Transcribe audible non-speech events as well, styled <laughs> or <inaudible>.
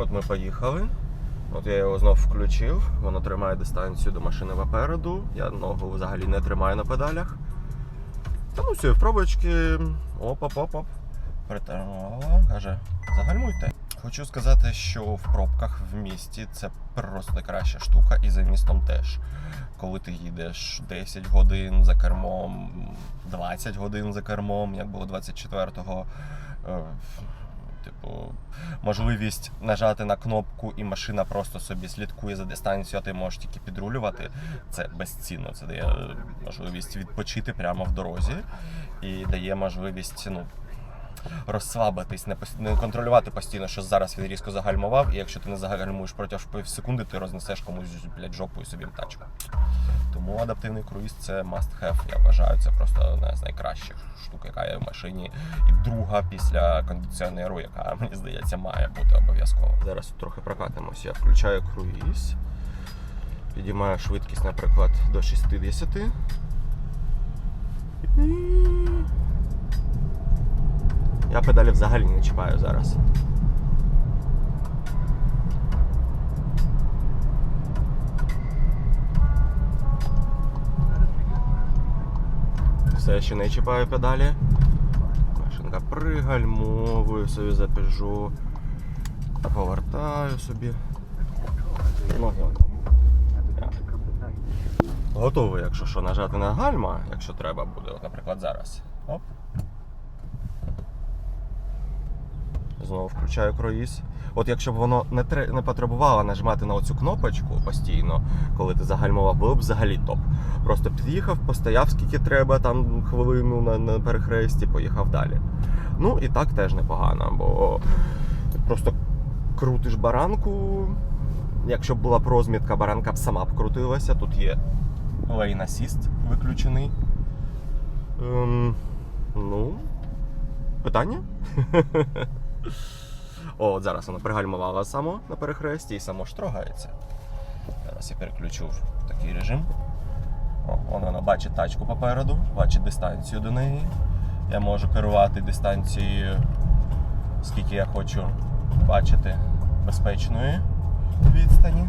От ми поїхали. От я його знов включив, воно тримає дистанцію до машини попереду. Я ногу взагалі не тримаю на педалях. Та ну все, в пробочки. Оп-оп-оп-оп. Притримала, каже, загальмуйте. Хочу сказати, що в пробках в місті це просто найкраща штука, і за містом теж. Коли ти їдеш 10 годин за кермом, 20 годин за кермом, як було 24-го. Типу, можливість нажати на кнопку, і машина просто собі слідкує за дистанцією, а ти можеш тільки підрулювати. Це безцінно. Це дає е, можливість відпочити прямо в дорозі і дає можливість ну, розслабитись, не, не контролювати постійно, що зараз він різко загальмував, і якщо ти не загальмуєш протягом пів секунди, ти рознесеш комусь блядь, жопою собі в тачку. Тому адаптивний круїз це must have, я вважаю. Це просто одна з найкращих штук, яка є в машині. І друга після кондиціонеру, яка мені здається має бути обов'язково. Зараз трохи прокатимось. Я включаю круїз, підіймаю швидкість, наприклад, до 60. Я педалі взагалі не чіпаю зараз. Все ще не чіпаю педалі. Машинка пригальмовую собі запіжу. Повертаю собі. Я. Готовий, якщо що, нажати на гальма, якщо треба буде, от, наприклад, зараз. Оп. Знову включаю круїз. От якщо б воно не, тре- не потребувало нажимати на оцю кнопочку постійно, коли ти загальмував, було б взагалі топ. Просто під'їхав, постояв скільки треба, там хвилину на, на перехресті, поїхав далі. Ну і так теж непогано, бо просто крутиш баранку. Якщо б була б розмітка, баранка б сама б крутилася. Тут є lane assist виключений. Ем, ну, питання? <laughs> О, зараз воно пригальмувало само на перехресті і само ж трогається. Зараз я переключу в такий режим. О, воно бачить тачку попереду, бачить дистанцію до неї. Я можу керувати дистанцією, скільки я хочу бачити безпечної відстані.